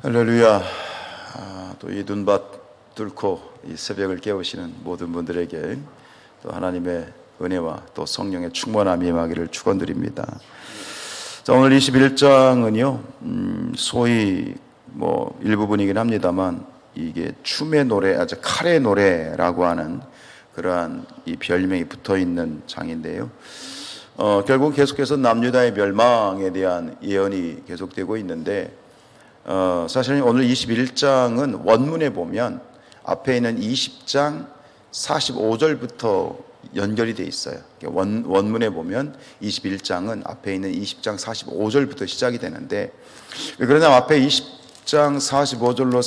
할렐루야. 아, 또이 눈밭 뚫고 이 새벽을 깨우시는 모든 분들에게 또 하나님의 은혜와 또 성령의 충만함이 임하기를 축원드립니다. 자, 오늘 21장은요. 음, 소위 뭐 일부분이긴 합니다만 이게 춤의 노래, 아주 칼의 노래라고 하는 그러한 이 별명이 붙어 있는 장인데요. 어, 결국 계속해서 남유다의 멸망에 대한 예언이 계속되고 있는데 어, 사실 오늘 21장은 원문에 보면 앞에 있는 20장 45절부터 연결이 돼 있어요. 원, 원문에 보면 21장은 앞에 있는 20장 45절부터 시작이 되는데 그러나 앞에 20장 45절로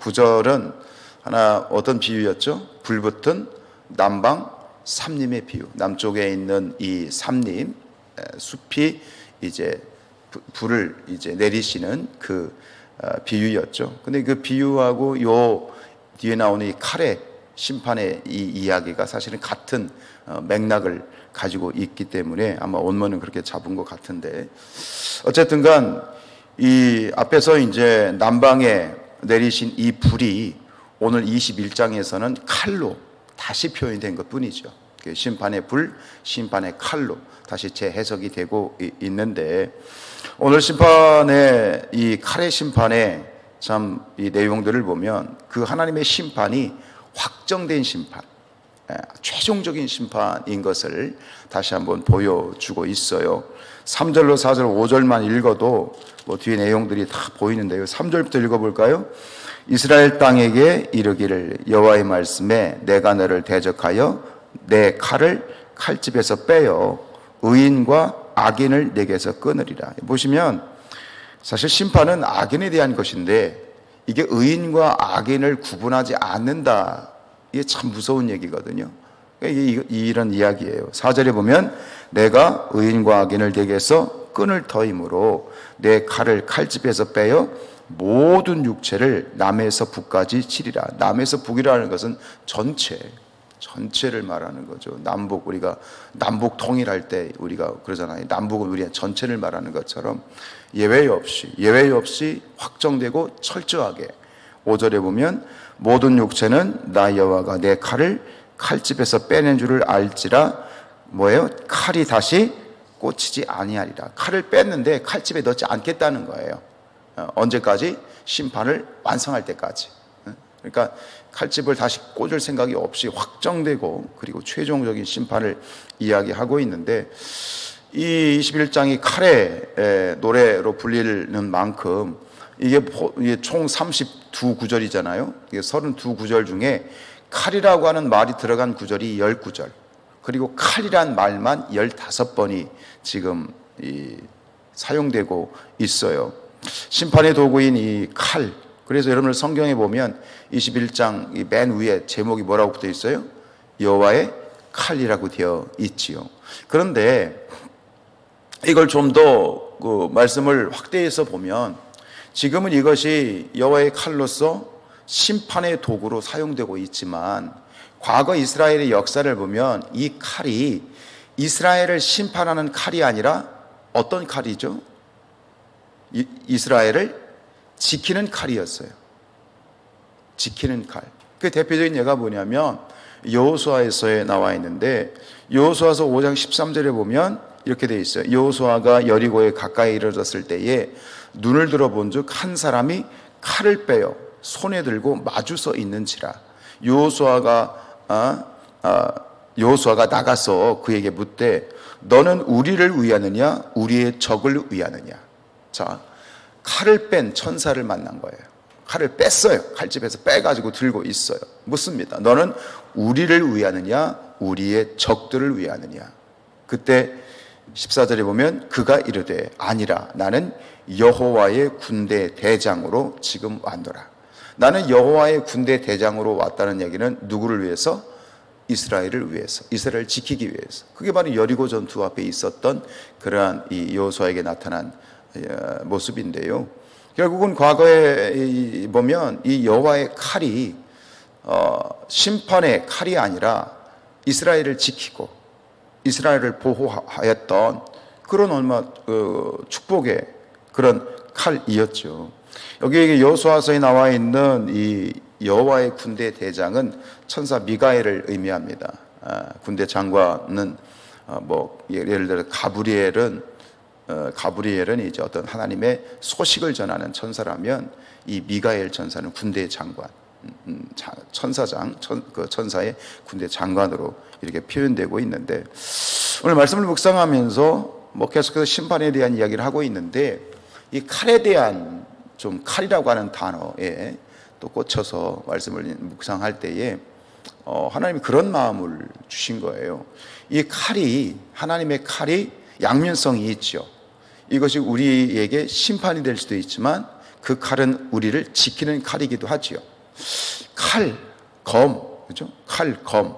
49절은 하나 어떤 비유였죠? 불붙은 남방 삼림의 비유. 남쪽에 있는 이 삼림 에, 숲이 이제 부- 불을 이제 내리시는 그 어, 비유였죠. 근데 그 비유하고 요 뒤에 나오는 이 칼의 심판의 이 이야기가 사실은 같은 어, 맥락을 가지고 있기 때문에 아마 원문은 그렇게 잡은 것 같은데 어쨌든간 이 앞에서 이제 남방에 내리신 이 불이 오늘 21장에서는 칼로 다시 표현이 된것 뿐이죠. 그 심판의 불, 심판의 칼로 다시 재해석이 되고 이- 있는데 오늘 심판의 이 칼의 심판의 참 이 내용들을 보면 그 하나님의 심판이 확정된 심판, 예, 최종적인 심판인 것을 다시 한번 보여주고 있어요. 3절로 4절, 5절만 읽어도 뭐 뒤에 내용들이 다 보이는데요. 3절부터 읽어볼까요? 이스라엘 땅에게 이르기를 여호와의 말씀에 내가 너를 대적하여 내 칼을 칼집에서 빼어 의인과 악인을 내게서 끊으리라. 보시면 사실 심판은 악인에 대한 것인데 이게 의인과 악인을 구분하지 않는다. 이게 참 무서운 얘기거든요. 이런 이야기예요. 사절에 보면 내가 의인과 악인을 내게서 끈을 터임으로 내 칼을 칼집에서 빼어 모든 육체를 남에서 북까지 치리라. 남에서 북이라는 것은 전체, 전체를 말하는 거죠. 남북 우리가 남북 통일할 때 우리가 그러잖아요. 남북은 우리 전체를 말하는 것처럼 예외 없이 예외 없이 확정되고 철저하게 5절에 보면 모든 육체는 나 여호와가 내 칼을 칼집에서 빼낸 줄을 알지라 뭐예요? 칼이 다시 꽂히지 아니하리라. 칼을 뺐는데 칼집에 넣지 않겠다는 거예요. 어, 언제까지? 심판을 완성할 때까지. 어? 그러니까 칼집을 다시 꽂을 생각이 없이 확정되고 그리고 최종적인 심판을 이야기하고 있는데 이 21장이 칼의 에, 노래로 불리는 만큼 이게 총 32구절이잖아요. 이게 32구절 중에 칼이라고 하는 말이 들어간 구절이 10구절. 그리고 칼이란 말만 15번이 지금 이 사용되고 있어요. 심판의 도구인 이 칼. 그래서 여러분들 성경에 보면 21장 이맨 위에 제목이 뭐라고 붙어 있어요? 여호와의 칼이라고 되어 있지요. 그런데 이걸 좀 더 그 말씀을 확대해서 보면 지금은 이것이 여호와의 칼로서 심판의 도구로 사용되고 있지만 과거 이스라엘의 역사를 보면 이 칼이 이스라엘을 심판하는 칼이 아니라 어떤 칼이죠? 이- 이스라엘을 지키는 칼이었어요. 지키는 칼. 그 대표적인 예가 뭐냐면 여호수아에서에 나와 있는데 여호수아서 5장 13절에 보면 이렇게 돼 있어요. 여호수아가 여리고에 가까이 이르렀을 때에 눈을 들어본즉 한 사람이 칼을 빼어 손에 들고 마주 서 있는지라. 여호수아가 아, 아, 여호수아가 나가서 그에게 묻되 너는 우리를 위하느냐 우리의 적을 위하느냐. 자, 칼을 뺀 천사를 만난 거예요. 칼을 뺐어요. 칼집에서 빼가지고 들고 있어요. 묻습니다. 너는 우리를 위하느냐, 우리의 적들을 위하느냐. 그때 14절에 보면 그가 이르되 아니라 나는 여호와의 군대 대장으로 지금 왔노라. 나는 여호와의 군대 대장으로 왔다는 얘기는 누구를 위해서? 이스라엘을 위해서, 이스라엘을 지키기 위해서. 그게 바로 여리고 전투 앞에 있었던 그러한 이 여호수아에게 나타난 어, 모습인데요. 결국은 과거에 이- 보면 이 여호와의 칼이 어, 심판의 칼이 아니라 이스라엘을 지키고 이스라엘을 보호하였던 그런 얼마 어, 축복의 그런 칼이었죠. 여기 여호수아서에 나와 있는 이 여호와의 군대 대장은 천사 미가엘을 의미합니다. 아, 군대 장관은 어, 뭐 예를 들어 가브리엘은 어, 가브리엘은 이제 어떤 하나님의 소식을 전하는 천사라면 이 미가엘 천사는 군대 장관, 음, 음, 자- 천사장, 천, 그 천사의 군대 장관으로 이렇게 표현되고 있는데 오늘 말씀을 묵상하면서 뭐 계속해서 심판에 대한 이야기를 하고 있는데 이 칼에 대한 좀 칼이라고 하는 단어에 또 꽂혀서 말씀을 묵상할 때에 어, 하나님이 그런 마음을 주신 거예요. 이 칼이 하나님의 칼이 양면성이 있죠. 이것이 우리에게 심판이 될 수도 있지만 그 칼은 우리를 지키는 칼이기도 하지요. 칼, 검, 그죠? 칼, 검.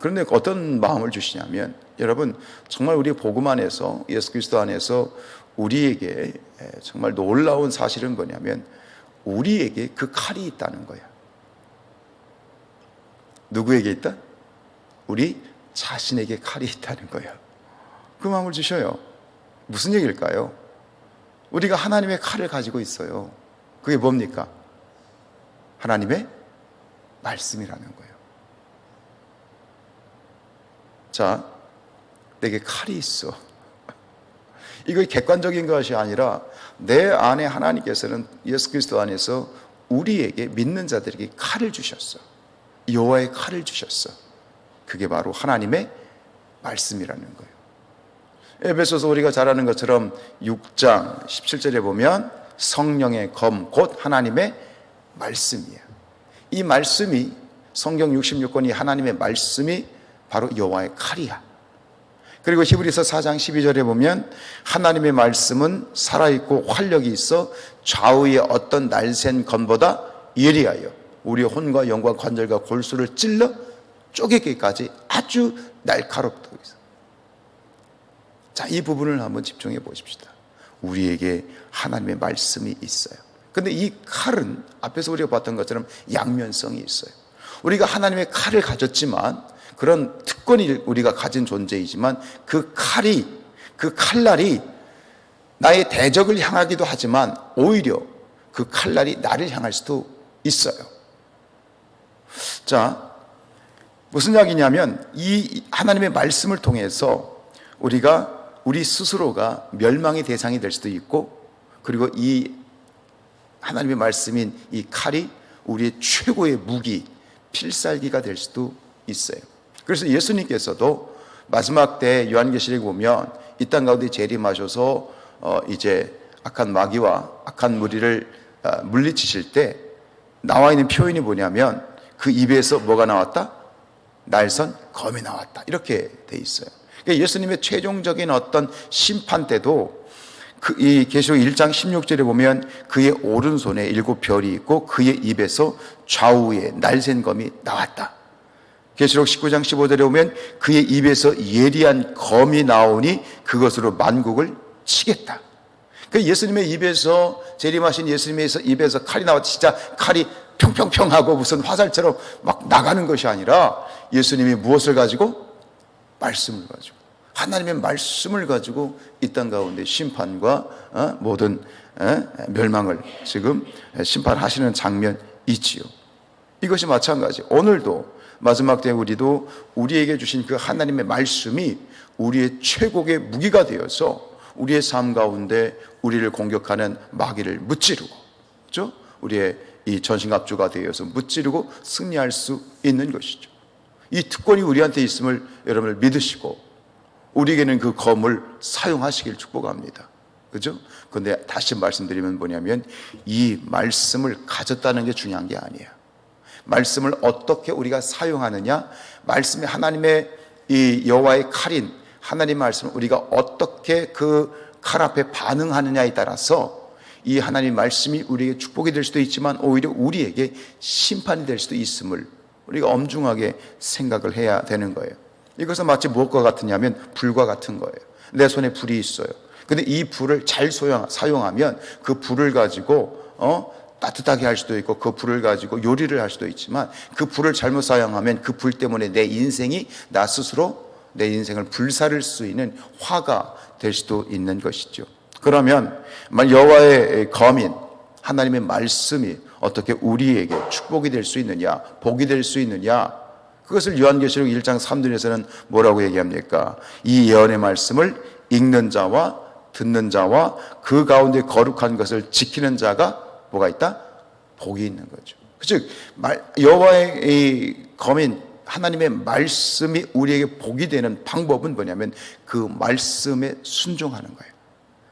그런데 어떤 마음을 주시냐면 여러분 정말 우리 복음 안에서 예수 그리스도 안에서 우리에게 정말 놀라운 사실은 뭐냐면 우리에게 그 칼이 있다는 거야. 누구에게 있다? 우리 자신에게 칼이 있다는 거야. 그 마음을 주셔요. 무슨 얘기일까요? 우리가 하나님의 칼을 가지고 있어요. 그게 뭡니까? 하나님의 말씀이라는 거예요. 자, 내게 칼이 있어. 이거 객관적인 것이 아니라 내 안에 하나님께서는 예수 그리스도 안에서 우리에게 믿는 자들에게 칼을 주셨어. 여호와의 칼을 주셨어. 그게 바로 하나님의 말씀이라는 거예요. 에베소서 우리가 잘 아는 것처럼 6장 17절에 보면 성령의 검, 곧 하나님의 말씀이에요. 이 말씀이 성경 66권이 하나님의 말씀이 바로 여호와의 칼이야. 그리고 히브리서 4장 12절에 보면 하나님의 말씀은 살아있고 활력이 있어 좌우의 어떤 날쌘 검보다 예리하여 우리의 혼과 영과 관절과 골수를 찔러 쪼개기까지 아주 날카롭다고 있어. 자, 이 부분을 한번 집중해 보십시다. 우리에게 하나님의 말씀이 있어요. 근데 이 칼은 앞에서 우리가 봤던 것처럼 양면성이 있어요. 우리가 하나님의 칼을 가졌지만 그런 특권이 우리가 가진 존재이지만 그 칼이 그 칼날이 나의 대적을 향하기도 하지만 오히려 그 칼날이 나를 향할 수도 있어요. 자, 무슨 이야기냐면 이 하나님의 말씀을 통해서 우리가 우리 스스로가 멸망의 대상이 될 수도 있고 그리고 이 하나님의 말씀인 이 칼이 우리의 최고의 무기, 필살기가 될 수도 있어요. 그래서 예수님께서도 마지막 때 요한계시록 보면 이 땅 가운데 재림하셔서 어 이제 악한 마귀와 악한 무리를 아, 물리치실 때 나와 있는 표현이 뭐냐면 그 입에서 뭐가 나왔다? 날선 검이 나왔다. 이렇게 돼 있어요. 그러니까 예수님의 최종적인 어떤 심판 때도 그 이 계시록 1장 16절에 보면 그의 오른손에 일곱 별이 있고 그의 입에서 좌우에 날샌 검이 나왔다. 계시록 19장 15절에 보면 그의 입에서 예리한 검이 나오니 그것으로 만국을 치겠다. 그 예수님의 입에서 재림하신 예수님의 입에서 칼이 나와 진짜 칼이 평평평하고 무슨 화살처럼 막 나가는 것이 아니라 예수님이 무엇을 가지고 말씀을 가지고 하나님의 말씀을 가지고 이 땅 가운데 심판과 어, 모든 어, 멸망을 지금 심판하시는 장면 있지요. 이것이 마찬가지. 오늘도 마지막 때 우리도 우리에게 주신 그 하나님의 말씀이 우리의 최고의 무기가 되어서 우리의 삶 가운데 우리를 공격하는 마귀를 무찌르고, 그죠? 우리의 이 전신갑주가 되어서 무찌르고 승리할 수 있는 것이죠. 이 특권이 우리한테 있음을 여러분을 믿으시고 우리에게는 그 검을 사용하시길 축복합니다. 그죠? 근데 다시 말씀드리면 뭐냐면 이 말씀을 가졌다는 게 중요한 게 아니에요. 말씀을 어떻게 우리가 사용하느냐, 말씀이 하나님의 이 여호와의 칼인 하나님 말씀을 우리가 어떻게 그 칼 앞에 반응하느냐에 따라서 이 하나님 말씀이 우리에게 축복이 될 수도 있지만 오히려 우리에게 심판이 될 수도 있음을 우리가 엄중하게 생각을 해야 되는 거예요. 이것은 마치 무엇과 같으냐면 불과 같은 거예요. 내 손에 불이 있어요. 근데 이 불을 잘 소용, 사용하면 그 불을 가지고 어 따뜻하게 할 수도 있고 그 불을 가지고 요리를 할 수도 있지만 그 불을 잘못 사용하면 그 불 때문에 내 인생이 나 스스로 내 인생을 불사를 수 있는 화가 될 수도 있는 것이죠. 그러면 여호와의 검인 하나님의 말씀이 어떻게 우리에게 축복이 될 수 있느냐, 복이 될 수 있느냐, 그것을 요한계시록 1장 3절에서는 뭐라고 얘기합니까? 이 예언의 말씀을 읽는 자와 듣는 자와 그 가운데 거룩한 것을 지키는 자가 뭐가 있다? 복이 있는 거죠. 즉 여호와의 이 검인 하나님의 말씀이 우리에게 복이 되는 방법은 뭐냐면 그 말씀에 순종하는 거예요.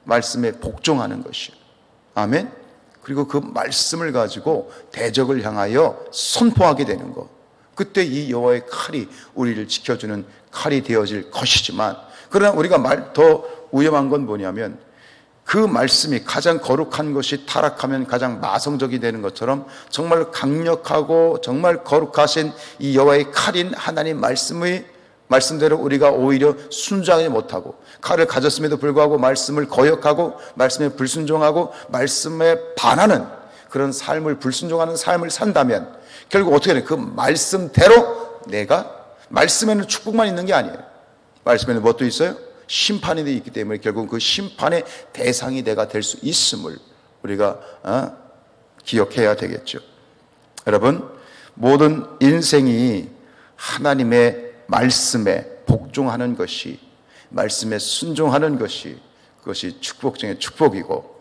말씀에 복종하는 것이요. 아멘. 그리고 그 말씀을 가지고 대적을 향하여 선포하게 되는 것. 그때 이 여호와의 칼이 우리를 지켜주는 칼이 되어질 것이지만 그러나 우리가 말 더 위험한 건 뭐냐면 그 말씀이 가장 거룩한 것이 타락하면 가장 마성적이 되는 것처럼 정말 강력하고 정말 거룩하신 이 여호와의 칼인 하나님 말씀의 말씀대로 우리가 오히려 순종하지 못하고 칼을 가졌음에도 불구하고 말씀을 거역하고 말씀에 불순종하고 말씀에 반하는 그런 삶을 불순종하는 삶을 산다면 결국 어떻게 되는 그 말씀대로 내가 말씀에는 축복만 있는 게 아니에요. 말씀에는 무엇도 있어요? 심판이 돼 있기 때문에 결국 그 심판의 대상이 내가 될 수 있음을 우리가 어? 기억해야 되겠죠. 여러분 모든 인생이 하나님의 말씀에 복종하는 것이 말씀에 순종하는 것이 그것이 축복 중에 축복이고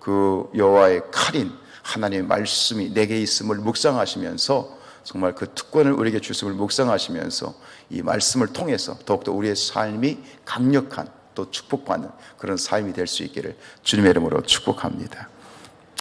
그 여호와의 칼인 하나님의 말씀이 내게 있음을 묵상하시면서 정말 그 특권을 우리에게 주심을 묵상하시면서 이 말씀을 통해서 더욱더 우리의 삶이 강력한 또 축복받는 그런 삶이 될 수 있기를 주님의 이름으로 축복합니다.